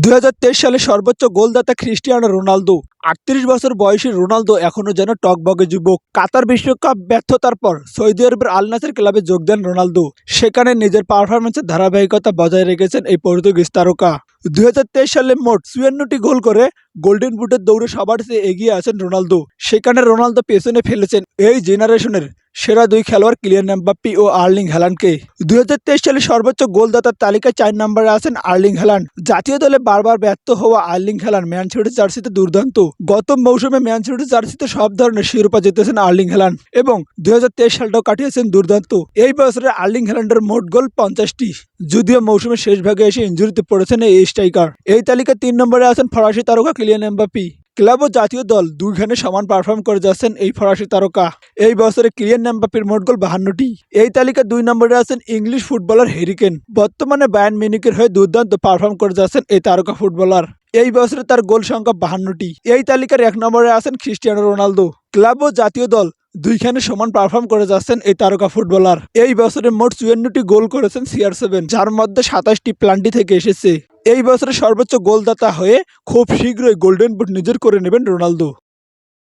দুই হাজার তেইশ সালে সর্বোচ্চ গোলদাতা ক্রিস্টিয়ানো রোনালদো। আটত্রিশ বছর বয়সী রোনালদো এখনও যেন টকবগে যুবক। কাতার বিশ্বকাপ ব্যর্থতার পর সৌদি আরবের আল নাসের ক্লাবে যোগ দেন রোনালদো। সেখানে নিজের পারফরমেন্সের ধারাবাহিকতা বজায় রেখেছেন এই পর্তুগিজ তারকা। দুই হাজার তেইশ সালে মোট চুয়ান্নটি গোল করে গোল্ডেন বুটের দৌড়ে সবার চেয়ে এগিয়ে আছেন রোনালদো। সেখানে রোনালদো পেছনে ফেলেছেন এই জেনারেশনের সেরা দুই খেলোয়াড় কিলিয়ান এমবাপ্পি ও আর্লিং হ্যালান্ডকে দুই সালে সর্বোচ্চ গোলদাতার তালিকায় চার নম্বরে আছেন আর্লিং হ্যালান্ড জাতীয় দলে বারবার ব্যর্থ হওয়া আর্লিং হ্যালান্ড ম্যান সিটির জার্সিতে দুর্দান্ত। গত মৌসুমে ম্যান সিটির জার্সিতে সব ধরনের শিরোপা জিতেছেন আর্লিং হ্যালান্ড এবং দুই হাজার তেইশ সালটাও কাটিয়েছেন দুর্দান্ত। এই বছরে আর্লিং হ্যালান্ডের মোট গোল পঞ্চাশটি। যদিও মৌসুমের শেষ ভাগে এসে ইঞ্জুরিতে পড়েছেন এই স্ট্রাইকার। এই তালিকায় তিন নম্বরে আছেন ফরাসি তারকা কিলিয়ান এমবাপ্পি। ক্লাব ও জাতীয় দল দুইখানে সমান পারফর্ম করে যাচ্ছেন এই ফরাসি তারকা। এই বছরে ক্লিয়ান নাম্বাপির মোট গোল বাহান্নটি। এই তালিকা দুই নম্বরে আছেন ইংলিশ ফুটবলার হেরিকেন। বর্তমানে বায়ান মিনিকের হয়ে দুর্দান্ত পারফর্ম করে যাচ্ছেন এই তারকা ফুটবলার। এই বছরে তার গোল সংখ্যা বাহান্নটি। এই তালিকার এক নম্বরে আছেন খ্রিস্টিয়ানো রোনালদো। ক্লাব ও জাতীয় দল দুইখানে সমান পারফর্ম করে যাচ্ছেন এই তারকা ফুটবলার। এই বছরে মোট চুয়ান্নটি গোল করেছেন সিআর সেভেন যার মধ্যে সাতাশটি প্লান্টি থেকে এসেছে। এই বছরে সর্বোচ্চ গোলদাতা হয়ে খুব শীঘ্রই গোল্ডেন বুট নিজের করে নেবেন রোনালদো।